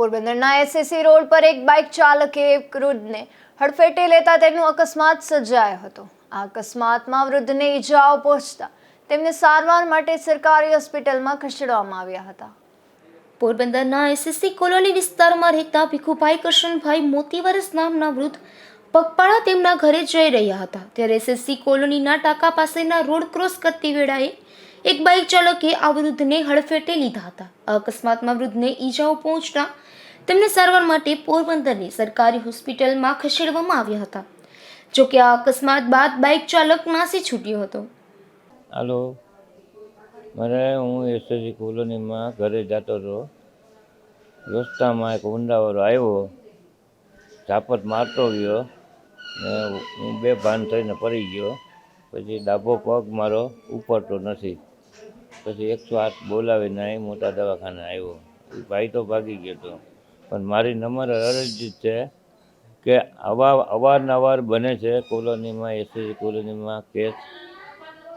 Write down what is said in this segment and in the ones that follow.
પોરબંદરના SSC road પર એક બાઇક ચાલકે એક વૃદ્ધને હડફેટે લેતા તેનું અકસ્માત સર્જાયો હતો. આ અકસ્માતમાં વૃદ્ધને ઈજાઓ પહોંચતા તેમને સારવાર માટે સરકારી હોસ્પિટલમાં ખસેડવામાં આવ્યા હતા. પોરબંદરના એસએસસી કોલોની વિસ્તારમાં રહેતા ભીખુભાઈ કરશનભાઈ મોતીવરસ નામના વૃદ્ધ પગપાળા તેમના ઘરે જઈ રહ્યા હતા. ત્યારે એસએસસી કોલોનીના ટાંકા પાસેના રોડ ક્રોસ કરતી વેળાએ એક બાઇક ચાલકે આ વૃદ્ધને હડફેટે લીધા હતા. અકસ્માતમાં વૃદ્ધને ઈજાઓ પહોંચતા તેમને સારવાર માટે પોરબંદરની સરકારી હોસ્પિટલમાં ખસેડવામાં આવ્યા હતા. જોકે આ અકસ્માત બાદ બાઇક ચાલક નાસી છૂટ્યો હતો. હાલો. મારે હું એસએસસી કોલોનીમાં ઘરે જતો હતો. રસ્તામાં એક ઊંડાવાળો આવ્યો. ઝાપટ મારતો ગયો. હું બે ભાન થઈને પડી ગયો. પછી ડાબો પગ મારો ઉપડતો નથી. પછી એકસો આઠ બોલાવીને અહીં મોટા દવાખાને આવ્યો. ભાઈ તો ભાગી ગયો હતો પણ મારી નંબર અરજી છે કે આવા અવારનવાર બને છે કોલોનીમાં, એસએસસી કોલોનીમાં કેસ.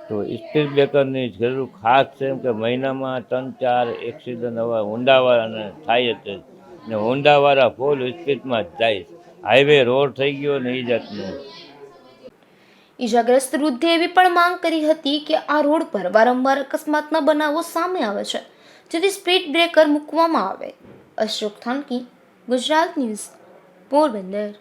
તો સ્પીડ બ્રેકરની જરૂર ખાસ છે કે મહિનામાં ત્રણ, ચાર એક્સિડન્ટ હવે ઊંડાવાળાને થાય જ છે. ને ઊંડાવાળા ફૂલ સ્પીડમાં જ જાય છે. હાઈવે રોડ થઈ ગયો ને એ જાતનું. ઈજાગ્રસ્ત વૃદ્ધે એવી પણ માંગ કરી હતી કે આ રોડ પર વારંવાર અકસ્માતના બનાવો સામે આવે છે, જેથી સ્પીડ બ્રેકર મૂકવામાં આવે. અશોક થાનકી, ગુજરાત ન્યૂઝ, પોરબંદર.